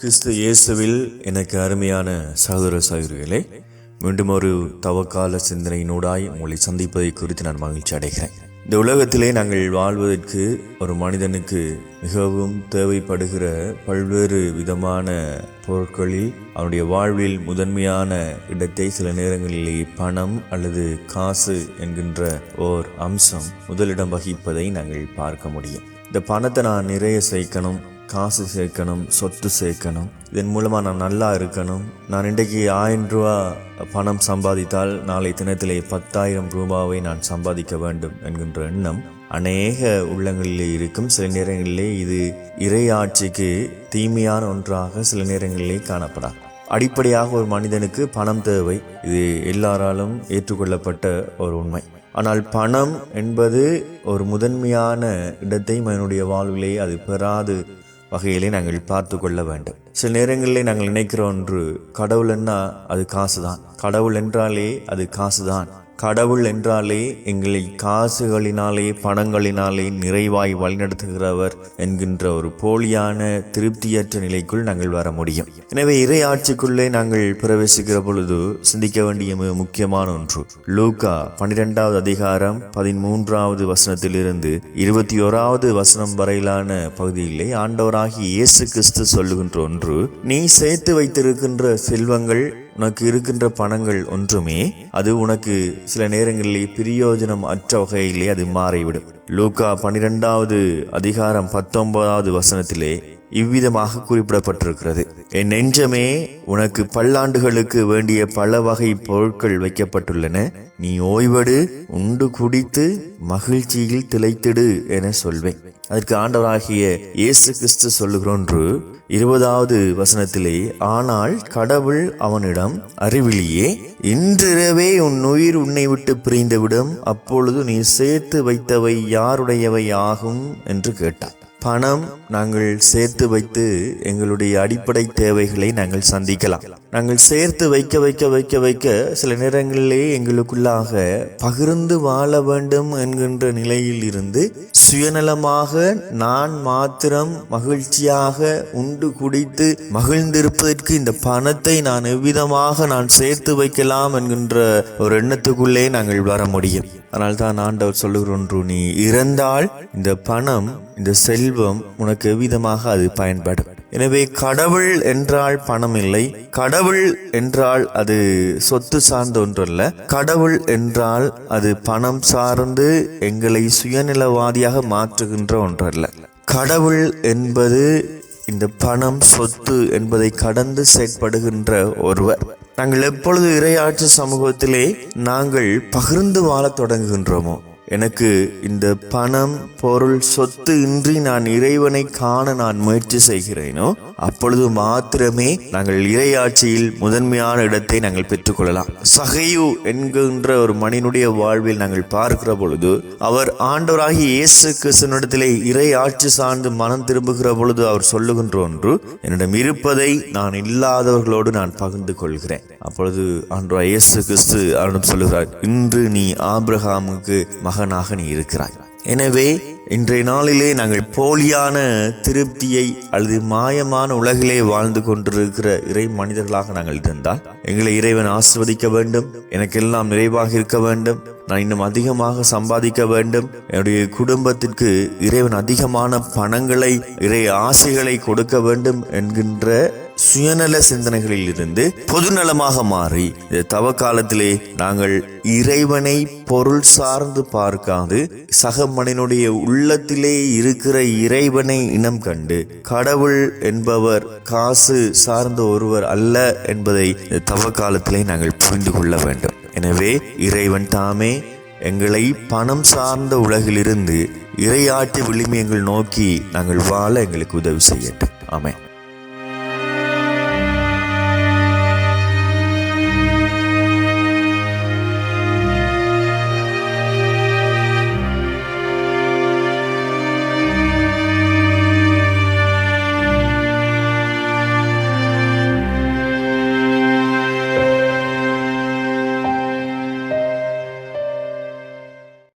கிறிஸ்து இயேசுவில் எனக்கு அருமையான சகோதர சகோதரிகளே மீண்டும் ஒரு தவக்கால சிந்தனையினூடாய் உங்களை சந்திப்பதை குறித்து நான் மகிழ்ச்சி அடைகிறேன். இந்த உலகத்திலே நாங்கள் வாழ்வதற்கு ஒரு மனிதனுக்கு மிகவும் தேவைப்படுகிற பல்வேறு விதமான பொருட்களில் அவனுடைய வாழ்வில் முதன்மையான இடத்தை சில நேரங்களிலே பணம் அல்லது காசு என்கின்ற ஓர் அம்சம் முதலிடம் வகிப்பதை நாங்கள் பார்க்க முடியும். இந்த பணத்தை நான் நிறைய சேர்க்கணும். காசு சேர்க்கணும் சொத்து சேர்க்கணும். இதன் மூலமாக நான் நல்லா இருக்கணும். நான் இன்றைக்கு ஆயிரம் ரூபா பணம் சம்பாதித்தால் நாளை தினத்திலே பத்தாயிரம் ரூபாவை நான் சம்பாதிக்க வேண்டும் என்கின்ற எண்ணம் அநேக உள்ளங்களிலே இருக்கும். சில நேரங்களிலே இது இறையாட்சிக்கு தீமையான ஒன்றாக சில நேரங்களிலே காணப்படாது. அடிப்படையாக ஒரு மனிதனுக்கு பணம் தேவை. இது எல்லாராலும் ஏற்றுக்கொள்ளப்பட்ட ஒரு உண்மை. ஆனால் பணம் என்பது ஒரு முதன்மையான இடத்தை மனிதனுடைய வாழ்விலே அது பெறாது வகையிலே நாங்கள் பார்த்து கொள்ள வேண்டும். சில நேரங்களிலே நாங்கள் நினைக்கிறோம் ஒன்று கடவுள்னா அது காசு தான் கடவுள் என்றாலே அது காசு தான் கடவுள் என்றாலே எங்களை காசுகளினாலே பணங்களினாலே நிறைவாய் வழிநடத்துகிறவர் என்கின்ற ஒரு போலியான திருப்தியற்ற நிலைக்குள் நாங்கள் வர முடியும். எனவே இறை ஆட்சிக்குள்ளே நாங்கள் பிரவேசிக்கிற பொழுது சிந்திக்க வேண்டிய மிக முக்கியமான ஒன்று. லூகா பன்னிரெண்டாவது அதிகாரம் பதிமூன்றாவது வசனத்திலிருந்து இருபத்தி ஓராவது வசனம் வரையிலான பகுதியிலே ஆண்டவராகி இயேசு கிறிஸ்து சொல்லுகின்ற ஒன்று நீ சேர்த்து வைத்திருக்கின்ற செல்வங்கள் உனக்கு இருக்கின்ற பணங்கள் ஒன்றுமே அது உனக்கு சில நேரங்களிலே பிரயோஜனம் அற்ற வகையிலே அது மாறிவிடும். லூக்கா பன்னிரெண்டாவது அதிகாரம் பத்தொன்பதாவது வசனத்திலே இவ்விதமாக குறிப்பிடப்பட்டிருக்கிறது. என் நெஞ்சமே உனக்கு பல்லாண்டுகளுக்கு வேண்டிய பல வகை பொருட்கள் வைக்கப்பட்டுள்ளன. நீ ஓய்வெடு உண்டு குடித்து மகிழ்ச்சியில் திளைத்திடு என சொல்வேன். அதற்கு ஆண்டவராகிய இயேசு கிறிஸ்து சொல்லுகிறொன்று இருபதாவது வசனத்திலே ஆனால் கடவுள் அவனிடம் அறிவிலியே இன்றிரவே உன் உயிர் உன்னை விட்டு பிரிந்துவிடும். அப்பொழுது நீ சேர்த்து வைத்தவை யாருடையவை ஆகும்? என்று கேட்டார் பணம் நாங்கள் சேர்த்து வைத்து எங்களுடைய அடிப்படை தேவைகளை நாங்கள் சந்திக்கலாம். நாங்கள் சேர்த்து வைக்க வைக்க வைக்க வைக்க சில நேரங்களிலே எங்களுக்குள்ளாக பகிர்ந்து வாழ வேண்டும் என்கின்ற நிலையில் இருந்து சுயநலமாக நான் மாத்திரம் மகிழ்ச்சியாக உண்டு குடித்து மகிழ்ந்திருப்பதற்கு இந்த பணத்தை நான் எவ்விதமாக நான் சேர்த்து வைக்கலாம் என்கின்ற ஒரு எண்ணத்துக்குள்ளே நாங்கள் வர முடியும். அதனால் தான் ஆண்டவர் சொல்லுகிற நீ இறந்தால் இந்த பணம் இந்த செல்வம் உனக்கு எவ்விதமாக அது பயன்படும்? எனவே கடவுள் என்றால் பணம் இல்லை. கடவுள் என்றால் அது சொத்து சார்ந்த ஒன்றல்ல. கடவுள் என்றால் அது பணம் சார்ந்து எங்களை சுயநலவாதியாக மாற்றுகின்ற ஒன்றல்ல. கடவுள் என்பது இந்த பணம் சொத்து என்பதை கடந்து செயற்படுகின்ற ஒருவர். நாங்கள் எப்பொழுது இரையாற்று சமூகத்திலே நாங்கள் பகிர்ந்து வாழத் தொடங்குகின்றோமோ? எனக்கு இந்த பணம் பொருள் சொத்து இன்றி நான் இறைவனை காண நான் முயற்சி செய்கிறேனோ? அப்பொழுது மாத்திரமே நாங்கள் இறையாட்சியில் முதன்மையான இடத்தை நாங்கள் பெற்றுக்கொள்ளலாம். சகையு என்கின்ற ஒரு மனிதனுடைய வாழ்வில் நாங்கள் பார்க்கிற பொழுது அவர் ஆண்டவராகி இயேசு கிறிஸ்தனிடத்திலே இறை ஆட்சி சார்ந்து மனம் திரும்புகிற பொழுது அவர் சொல்லுகின்ற ஒன்று என்னிடம் இருப்பதை நான் இல்லாதவர்களோடு நான் பகிர்ந்து கொள்கிறேன். அப்பொழுது ஆண்டவராய் இயேசு கிறிஸ்து அவரிடம் சொல்லுகிறார் இன்று நீ ஆபிரகாமுக்கு மகனாக நீ இருக்கிறாய். எனவே இன்றைய நாளிலே நாங்கள் போலியான திருப்தியை அல்லது மாயமான உலகிலே வாழ்ந்து கொண்டிருக்கிற இறை மனிதர்களாக நாங்கள் இருந்தால் எங்களை இறைவன் ஆசிர்வதிக்க வேண்டும் எனக்கெல்லாம் நிறைவாக இருக்க வேண்டும் நான் இன்னும் அதிகமாக சம்பாதிக்க வேண்டும் என்னுடைய குடும்பத்திற்கு இறைவன் அதிகமான பணங்களை இறை ஆசைகளை கொடுக்க வேண்டும் என்கின்ற சுயநல சிந்தனைகளில் இருந்து பொதுநலமாக மாறி இந்த தவ காலத்திலே நாங்கள் இறைவனை பொருள் சார்ந்து பார்க்காது சக மனிதனுடைய உள்ளத்திலே இருக்கிற இறைவனை இனம் கண்டு கடவுள் என்பவர் காசு சார்ந்த ஒருவர் அல்ல என்பதை இந்த தவ காலத்திலே நாங்கள் புரிந்து கொள்ள வேண்டும். எனவே இறைவன் தாமே எங்களை பணம் சார்ந்த உலகிலிருந்து இரையாட்டு விளிமியங்கள் நோக்கி நாங்கள் வாழ எங்களுக்கு உதவி செய்யட்டும். ஆமாம்